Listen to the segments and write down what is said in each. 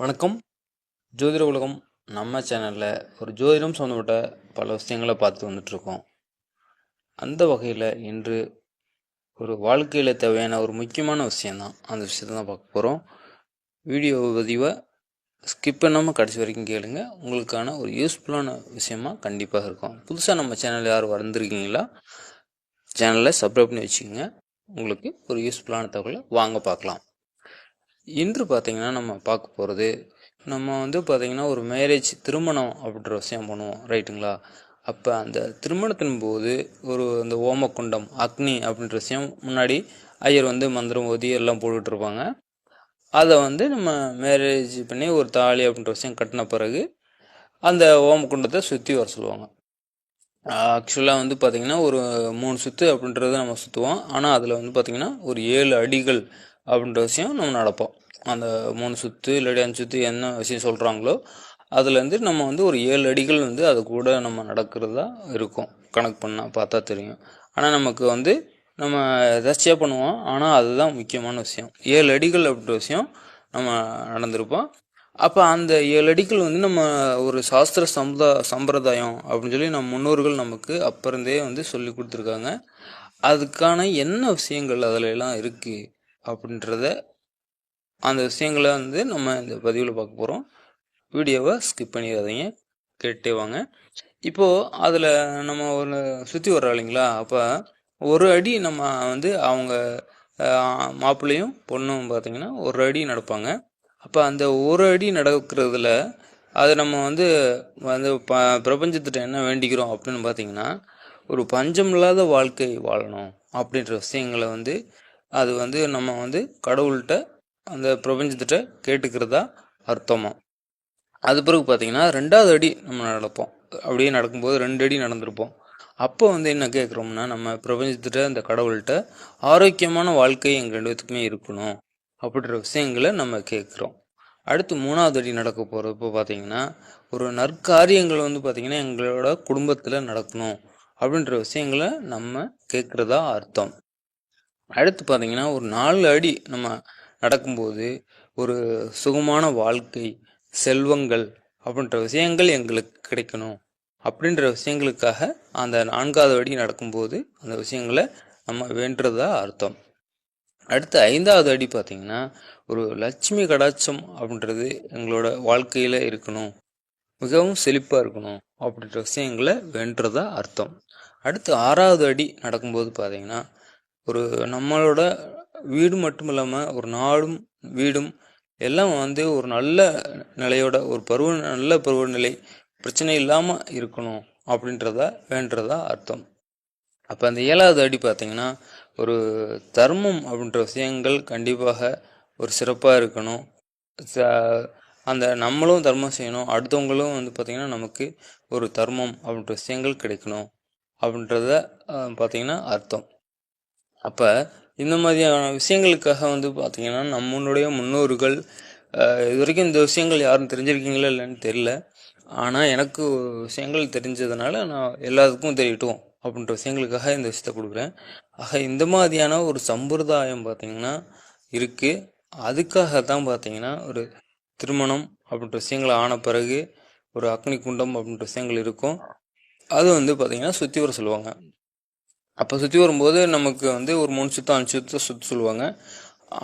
வணக்கம். ஜோதிட உலகம் நம்ம சேனலில் ஒரு ஜோதிடம் சம்மந்தப்பட்ட பல விஷயங்களை பார்த்து வந்துட்ருக்கோம் அந்த வகையில் இன்று ஒரு வாழ்க்கையில் தேவையான ஒரு முக்கியமான விஷயந்தான் அந்த விஷயத்தை தான் பார்க்க போகிறோம் வீடியோ பதிவை ஸ்கிப் பண்ணாமல் கடைசி வரைக்கும் கேளுங்க. உங்களுக்கான ஒரு யூஸ்ஃபுல்லான விஷயமா கண்டிப்பாக இருக்கும். புதுசாக நம்ம சேனல் யார் வந்திருக்கீங்களா சேனலை சப்ஸ்கிரைப் பண்ணி வச்சுக்கோங்க. உங்களுக்கு ஒரு யூஸ்ஃபுல்லான தகவலை வாங்க பார்க்கலாம். இன்று பார்த்தீங்கன்னா நம்ம பார்க்க போகிறது நம்ம வந்து பார்த்தீங்கன்னா ஒரு மேரேஜ் திருமணம் அப்படின்ற விஷயம் பண்ணுவோம் ரைட்டுங்களா அப்போ அந்த திருமணத்தின் போது ஒரு அந்த ஓமக்குண்டம் அக்னி அப்படின்ற விஷயம் முன்னாடி ஐயர் வந்து மந்திரம் ஓதி எல்லாம் போட்டுட்ருப்பாங்க அதை வந்து நம்ம மேரேஜ் பண்ணி ஒரு தாலி அப்படின்ற விஷயம் கட்டின பிறகு அந்த ஓமக்குண்டத்தை சுற்றி வர சொல்லுவாங்க. ஆக்சுவலாக வந்து பார்த்திங்கன்னா ஒரு மூணு சுற்று அப்படின்றத நம்ம சுற்றுவோம் ஆனால் அதில் வந்து பார்த்திங்கன்னா ஒரு ஏழு அடிகள் அப்படின்ற விஷயம் நம்ம நடப்போம். அந்த மூணு சுற்று இல்லாட்டி அஞ்சு சுற்று என்ன விஷயம் சொல்கிறாங்களோ அதுலேருந்து நம்ம வந்து ஒரு ஏழு அடிகள் வந்து அது கூட நம்ம நடக்கிறதா இருக்கும். கணக்கு பண்ணால் பார்த்தா தெரியும். ஆனால் நமக்கு வந்து நம்ம எதாச்சியாக பண்ணுவோம். ஆனால் அதுதான் முக்கியமான விஷயம். ஏழு அடிகள் அப்படின்ற விஷயம் நம்ம நடந்திருப்போம். அப்போ அந்த ஏழு அடிகள் வந்து நம்ம ஒரு சாஸ்திர சமுதா சம்பிரதாயம் அப்படின்னு சொல்லி நம்ம முன்னோர்கள் நமக்கு அப்போ இருந்தே வந்து சொல்லி கொடுத்துருக்காங்க. அதுக்கான என்ன விஷயங்கள் அதில் எல்லாம் இருக்குது அப்படின்றத அந்த விஷயங்களை வந்து நம்ம இந்த பதிவில் பார்க்க போகிறோம் வீடியோவை ஸ்கிப் பண்ணிடாதீங்க. கேட்டே வாங்க. இப்போது அதில் நம்ம ஒரு சுற்றி வர்றோம் இல்லைங்களா? அப்போ ஒரு அடி நம்ம வந்து அவங்க மாப்பிள்ளையும் பொண்ணும் பார்த்திங்கன்னா ஒரு அடி நடப்பாங்க. அப்போ அந்த ஒரு அடி நடக்கிறதுல அது நம்ம வந்து வந்து ப பிரபஞ்சத்திட்ட என்ன வேண்டிக்கிறோம் அப்படின்னு பார்த்தீங்கன்னா ஒரு பஞ்சம் இல்லாத வாழ்க்கை வாழணும் அப்படின்ற விஷயங்களை வந்து அது வந்து நம்ம வந்து கடவுள்கிட்ட அந்த பிரபஞ்சத்திட்ட கேட்டுக்கிறதா அர்த்தமாக அது பிறகு பார்த்தீங்கன்னா ரெண்டாவது அடி நம்ம நடப்போம். அப்படியே நடக்கும்போது ரெண்டு அடி நடந்திருப்போம். அப்போ வந்து என்ன கேட்குறோம்னா நம்ம பிரபஞ்சத்திட்ட அந்த கடவுள்கிட்ட ஆரோக்கியமான வாழ்க்கை எங்கள் ரெண்டுத்துக்குமே இருக்கணும். அப்படின்ற விஷயங்களை நம்ம கேட்குறோம் அடுத்து மூணாவது அடி நடக்க போகிறப்போ பார்த்தீங்கன்னா ஒரு நற்காரியங்கள் வந்து பார்த்திங்கன்னா எங்களோட குடும்பத்தில் நடக்கணும். அப்படின்ற விஷயங்களை நம்ம கேட்குறதா அர்த்தம். அடுத்து பார்த்தீங்கன்னா ஒரு நாலு அடி நம்ம நடக்கும்போது ஒரு சுகமான வாழ்க்கை செல்வங்கள் அப்படின்ற விஷயங்கள் எங்களுக்கு கிடைக்கணும். அப்படின்ற விஷயங்களுக்காக அந்த நான்காவது அடி நடக்கும்போது அந்த விஷயங்களை நம்ம வேண்டுறதா அர்த்தம். அடுத்து ஐந்தாவது அடி பார்த்திங்கன்னா ஒரு லட்சுமி கடாட்சம் அப்படின்றது எங்களோட வாழ்க்கையில் இருக்கணும். மிகவும் செழிப்பாக இருக்கணும் அப்படின்ற விஷயங்களை வென்றதா அர்த்தம். அடுத்து ஆறாவது அடி நடக்கும்போது பார்த்திங்கன்னா ஒரு நம்மளோட வீடு மட்டும் இல்லாமல் ஒரு நாடும் வீடும் எல்லாம் வந்து ஒரு நல்ல நிலையோட ஒரு பருவ நல்ல பருவநிலை பிரச்சனை இல்லாமல் இருக்கணும் அப்படின்றத வேண்டுறதா அர்த்தம். அப்போ அந்த ஏழாவது அடி பார்த்திங்கன்னா ஒரு தர்மம் அப்படின்ற விஷயங்கள் கண்டிப்பாக ஒரு சிறப்பாக இருக்கணும். அந்த நம்மளும் தர்மம் செய்யணும் அடுத்தவங்களும் வந்து பார்த்திங்கன்னா நமக்கு ஒரு தர்மம் அப்படின்ற விஷயங்கள் கிடைக்கணும் அப்படின்றத பார்த்திங்கன்னா அர்த்தம். அப்போ இந்த மாதிரியான விஷயங்களுக்காக வந்து பார்த்திங்கன்னா நம்மளுடைய முன்னோர்கள் இது வரைக்கும் இந்த விஷயங்கள் யாரும் தெரிஞ்சிருக்கீங்களா இல்லைன்னு தெரில ஆனால் எனக்கு விஷயங்கள் தெரிஞ்சதுனால நான் எல்லாத்துக்கும் தெரியட்டும் அப்படின்ற விஷயங்களுக்காக இந்த விஷயத்த கொடுக்குறேன். ஆக இந்த மாதிரியான ஒரு சம்பிரதாயம் பார்த்திங்கன்னா இருக்குது அதுக்காக தான் பார்த்திங்கன்னா ஒரு திருமணம் அப்படின்ற விஷயங்கள் ஆன பிறகு ஒரு அக்னி குண்டம் அப்படின்ற விஷயங்கள் இருக்கும். அது வந்து பார்த்திங்கன்னா சுற்றி வர சொல்லுவாங்க. அப்போ சுற்றி வரும்போது நமக்கு வந்து ஒரு மூணு சுத்தம் அஞ்சு சுத்தம் சுற்றி சொல்லுவாங்க.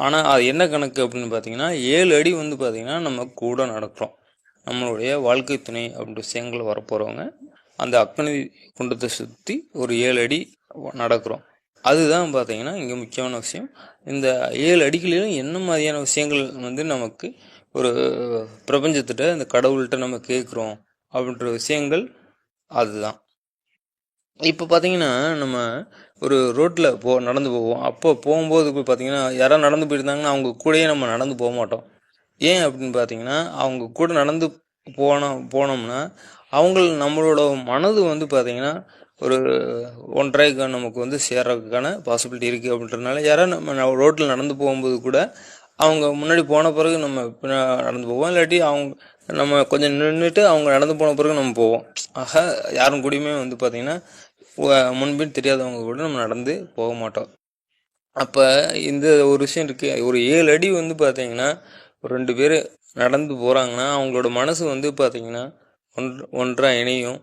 ஆனால் அது என்ன கணக்கு அப்படின்னு பார்த்தீங்கன்னா ஏழு அடி வந்து பார்த்திங்கன்னா நம்ம கூட நடக்கிறோம் நம்மளுடைய வாழ்க்கை துணை அப்படின்ற விஷயங்கள் வரப்போகிறவங்க அந்த அக்னி குண்டத்தை சுற்றி ஒரு ஏழு அடி நடக்கிறோம். அதுதான் பார்த்தீங்கன்னா இங்கே முக்கியமான விஷயம். இந்த ஏழு அடிகளிலும் என்ன மாதிரியான விஷயங்கள் வந்து நமக்கு ஒரு பிரபஞ்சத்திட்ட இந்த கடவுள்கிட்ட நம்ம கேட்குறோம் அப்படின்ற விஷயங்கள் அதுதான். இப்போ பார்த்தீங்கன்னா நம்ம ஒரு ரோட்டில் போ நடந்து போவோம். அப்போ போகும்போது பார்த்தீங்கன்னா யாராவது நடந்து போயிருந்தாங்கன்னா அவங்க கூடயே நம்ம நடந்து போக மாட்டோம். ஏன் அப்படின்னு பார்த்தீங்கன்னா அவங்க கூட நடந்து போனோம் போனோம்னா அவங்கள நம்மளோட மனது வந்து பார்த்திங்கன்னா ஒரு ஒன்றரைக்கு நமக்கு வந்து சேர்றதுக்கான பாசிபிலிட்டி இருக்குது அப்படின்றதுனால யாராவது நம்ம ரோட்டில் நடந்து போகும்போது கூட அவங்க முன்னாடி போன பிறகு நம்ம நடந்து போவோம். இல்லாட்டி அவங்க நம்ம கொஞ்சம் நின்றுட்டு அவங்க நடந்து போன பிறகு நம்ம போவோம். ஆக யாரும் கூடயுமே வந்து பார்த்திங்கன்னா முன்பின் தெரியாதவங்க கூட நம்ம நடந்து போக மாட்டோம். அப்போ இந்த ஒரு விஷயம் இருக்குது ஒரு ஏழு அடி வந்து பார்த்தீங்கன்னா ஒரு ரெண்டு பேர் நடந்து போகிறாங்கன்னா அவங்களோட மனசு வந்து பார்த்திங்கன்னா ஒன் ஒன்றாக இணையும்.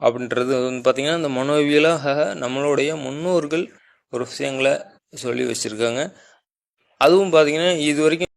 அப்படின்றது வந்து பார்த்திங்கன்னா இந்த மனோவியலாக நம்மளுடைய முன்னோர்கள் ஒரு விஷயங்களை சொல்லி வச்சுருக்காங்க. அதுவும் பார்த்திங்கன்னா இது வரைக்கும்